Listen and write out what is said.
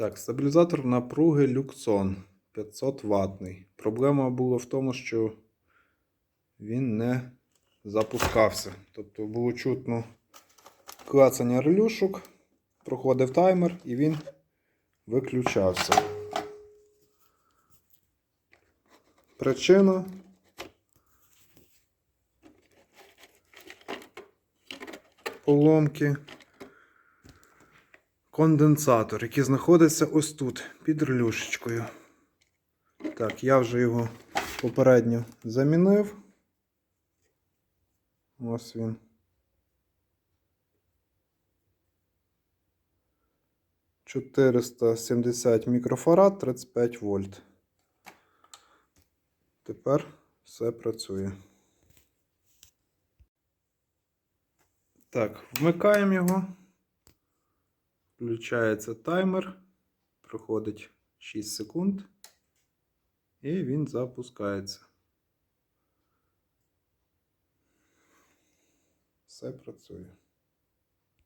Так, стабілізатор напруги Luxon 500 ватний. Проблема була в тому, що він не запускався. Тобто було чутно клацання релюшок, проходив таймер і він виключався. Причина поломки конденсатор, який знаходиться ось тут, під релюшечкою. Так, я вже його попередньо замінив. Ось він. «470 мікрофарад, 35 вольт. Тепер все працює. Так, вмикаємо його. Включається таймер. Проходить 6 секунд. І він запускається. Все працює.